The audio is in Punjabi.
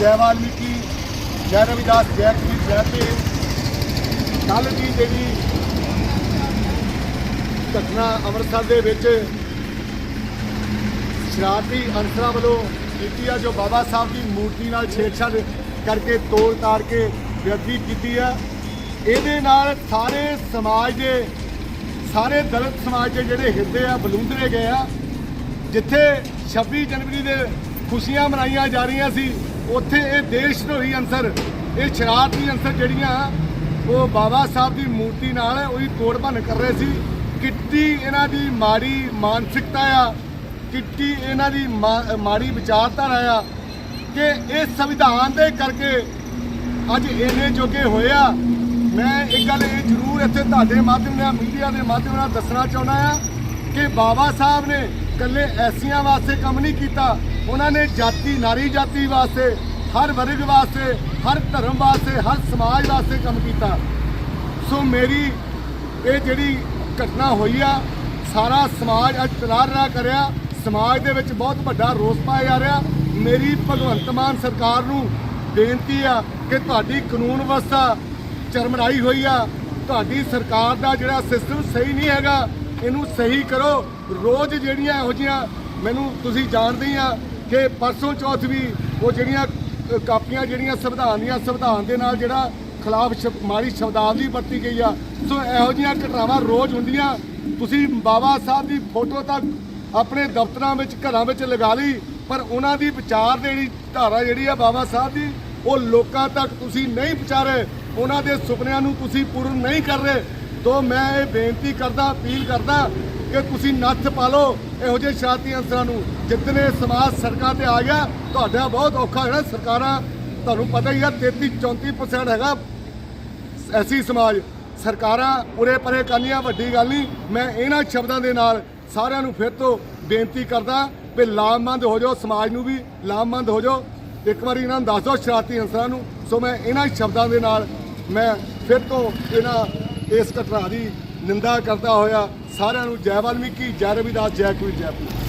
ਜੈ ਵਾਲਮੀਕੀ ਜੈ ਰਵਿਦਾਸ, ਜੈ ਕਬੀਰ ਜੈ ਤੇ ਕੱਲ ਦੀ ਜਿਹੜੀ ਘਟਨਾ ਅੰਮ੍ਰਿਤਸਰ ਦੇ ਵਿੱਚ ਸ਼ਰਾਰਤੀ ਅਨਸਰਾਂ ਵੱਲੋਂ ਕੀਤੀ ਆ, ਜੋ ਬਾਬਾ ਸਾਹਿਬ ਦੀ ਮੂਰਤੀ ਨਾਲ ਛੇੜਛਾੜ ਕਰਕੇ ਤੋੜ ਤਾੜ ਕੇ ਵਿਅਕਤੀ ਕੀਤੀ ਆ। ਇਹਦੇ ਨਾਲ ਸਾਰੇ ਸਮਾਜ ਦੇ, ਸਾਰੇ ਦਲਿਤ ਸਮਾਜ ਦੇ ਜਿਹੜੇ ਹਿੱਸੇ ਆ, ਬਲੂੰਦਰੇ ਗਏ ਆ। ਜਿੱਥੇ 26 ਜਨਵਰੀ ਦੇ ਖੁਸ਼ੀਆਂ ਮਨਾਈਆਂ ਜਾ ਰਹੀਆਂ ਸੀ ਉੱਥੇ ਇਹ ਦੇਸ਼ ਧਰੋਹੀ ਅੰਸਰ, ਇਹ ਸ਼ਰਾਰਤੀ ਅੰਸਰ ਜਿਹੜੀਆਂ ਉਹ ਬਾਬਾ ਸਾਹਿਬ ਦੀ ਮੂਰਤੀ ਨਾਲ ਉਹਦੀ ਤੋੜ ਭੰਨ ਕਰ ਰਹੇ ਸੀ। ਕਿੱਡੀ ਇਹਨਾਂ ਦੀ ਮਾੜੀ ਮਾਨਸਿਕਤਾ ਆ ਕਿੱਡੀ ਇਹਨਾਂ ਦੀ ਮਾ- ਮਾੜੀ ਵਿਚਾਰਧਾਰਾ ਆ ਕਿ ਇਹ ਸੰਵਿਧਾਨ ਦੇ ਕਰਕੇ ਅੱਜ ਇੰਨੇ ਜੋਗੇ ਹੋਏ ਆ। ਮੈਂ ਇੱਕ ਗੱਲ ਇਹ ਜ਼ਰੂਰ ਇੱਥੇ ਤੁਹਾਡੇ ਮਾਧਿਅਮ ਨਾਲ, ਮੀਡੀਆ ਦੇ ਮਾਧਿਅਮ ਨਾਲ ਦੱਸਣਾ ਚਾਹੁੰਦਾ ਆ ਕਿ ਬਾਬਾ ਸਾਹਿਬ ਨੇ ਇਕੱਲੇ ਐਸੀਆਂ ਵਾਸਤੇ ਕੰਮ ਨਹੀਂ ਕੀਤਾ। ਉਹਨਾਂ ਨੇ ਜਾਤੀ, ਨਾਰੀ ਜਾਤੀ ਵਾਸਤੇ, ਹਰ ਵਰਗ ਵਾਸਤੇ, ਹਰ ਧਰਮ ਵਾਸਤੇ, ਹਰ ਸਮਾਜ ਵਾਸਤੇ ਕੰਮ ਕੀਤਾ। ਸੋ ਮੇਰੀ ਇਹ ਜਿਹੜੀ ਘਟਨਾ ਹੋਈ ਆ, ਸਾਰਾ ਸਮਾਜ ਅੱਜ ਤਰਾਰਰਾ ਕਰਿਆ ਸਮਾਜ ਦੇ ਵਿੱਚ ਬਹੁਤ ਵੱਡਾ ਰੋਸ ਪਾਇਆ ਜਾ ਰਿਹਾ। ਮੇਰੀ ਭਗਵੰਤ ਮਾਨ ਸਰਕਾਰ ਨੂੰ ਬੇਨਤੀ ਆ ਕਿ ਤੁਹਾਡੀ ਕਾਨੂੰਨ ਵਿਵਸਥਾ ਚਰਮਰਾਈ ਹੋਈ ਆ। ਤੁਹਾਡੀ ਸਰਕਾਰ ਦਾ ਜਿਹੜਾ ਸਿਸਟਮ ਸਹੀ ਨਹੀਂ ਹੈਗਾ ਇਹਨੂੰ ਸਹੀ ਕਰੋ। ਰੋਜ਼ ਜਿਹੜੀਆਂ ਇਹੋ ਜਿਹੀਆਂ ਮੈਨੂੰ ਤੁਸੀਂ ਜਾਣਦੇ ਹੀ ਆ ਕਿ ਪਰਸੋਂ ਚੌਥ ਵੀ ਉਹ ਜਿਹੜੀਆਂ ਕਾਪੀਆਂ ਜਿਹੜੀਆਂ ਸੰਵਿਧਾਨ ਦੀਆਂ, ਸੰਵਿਧਾਨ ਦੇ ਨਾਲ ਜਿਹੜਾ ਖਿਲਾਫ ਸ਼ਬ- ਮਾੜੀ ਸ਼ਬਦਾਵਲੀ ਵਰਤੀ ਗਈ ਆ। ਸੋ ਇਹੋ ਜਿਹੀਆਂ ਘਟਨਾਵਾਂ ਰੋਜ਼ ਹੁੰਦੀਆਂ। ਤੁਸੀਂ ਬਾਬਾ ਸਾਹਿਬ ਦੀ ਫੋਟੋ ਤੱਕ ਆਪਣੇ ਦਫ਼ਤਰਾਂ ਵਿੱਚ, ਘਰਾਂ ਵਿੱਚ ਲਗਾ ਲਈ, ਪਰ ਉਹਨਾਂ ਦੀ ਵਿਚਾਰ ਜਿਹੜੀ ਧਾਰਾ ਜਿਹੜੀ ਆ ਬਾਬਾ ਸਾਹਿਬ ਦੀ, ਉਹ ਲੋਕਾਂ ਤੱਕ ਤੁਸੀਂ ਨਹੀਂ ਪਹੁੰਚਾ ਰਹੇ। ਉਹਨਾਂ ਦੇ ਸੁਪਨਿਆਂ ਨੂੰ ਤੁਸੀਂ ਪੂਰਨ ਨਹੀਂ ਕਰ ਰਹੇ। ਤੋਂ ਮੈਂ ਇਹ ਬੇਨਤੀ ਕਰਦਾ, ਅਪੀਲ ਕਰਦਾ ਕਿ ਤੁਸੀਂ ਨੱਥ ਪਾ ਲਓ ਇਹੋ ਜਿਹੇ ਸ਼ਰਾਰਤੀ ਅੰਸਰਾਂ ਨੂੰ। ਜਿੱਤਨੇ ਸਮਾਜ ਸੜਕਾਂ ਤੇ ਆ ਗਿਆ, ਤੁਹਾਡਾ ਬਹੁਤ ਔਖਾ ਹੋਣਾ। ਸਰਕਾਰਾਂ, ਤੁਹਾਨੂੰ ਪਤਾ ਹੀ ਆ 33 34% ਹੈਗਾ ਐਸੀ ਸਮਾਜ। ਸਰਕਾਰਾਂ ਉਰੇ ਪਰੇ ਕਰਨੀਆਂ, ਵੱਡੀ ਗੱਲ ਨਹੀਂ। ਮੈਂ ਇਹਨਾਂ ਸ਼ਬਦਾਂ ਦੇ ਨਾਲ ਸਾਰਿਆਂ ਨੂੰ ਫਿਰ ਤੋਂ ਬੇਨਤੀ ਕਰਦਾ ਵੀ ਲਾਮਬੰਦ ਹੋ ਜਾਓ, ਸਮਾਜ ਨੂੰ ਵੀ ਲਾਮਬੰਦ ਹੋ ਜਾਓ। ਇੱਕ ਵਾਰੀ ਇਹਨਾਂ ਨੂੰ ਦੱਸ ਦਿਓ ਸ਼ਰਾਰਤੀ ਅੰਸਰਾਂ ਨੂੰ। ਸੋ ਮੈਂ ਇਹਨਾਂ ਸ਼ਬਦਾਂ ਦੇ ਨਾਲ ਮੈਂ ਫਿਰ ਤੋਂ ਇਹਨਾਂ ਇਸ ਘਟਨਾ ਦੀ ਨਿੰਦਾ ਕਰਦਾ ਹੋਇਆ ਸਾਰਿਆਂ ਨੂੰ ਜੈ ਵਾਲਮੀਕੀ, ਜੈ ਰਵਿਦਾਸ, ਜੈ ਕਬੀਰ ਜੈ ਪੀਰ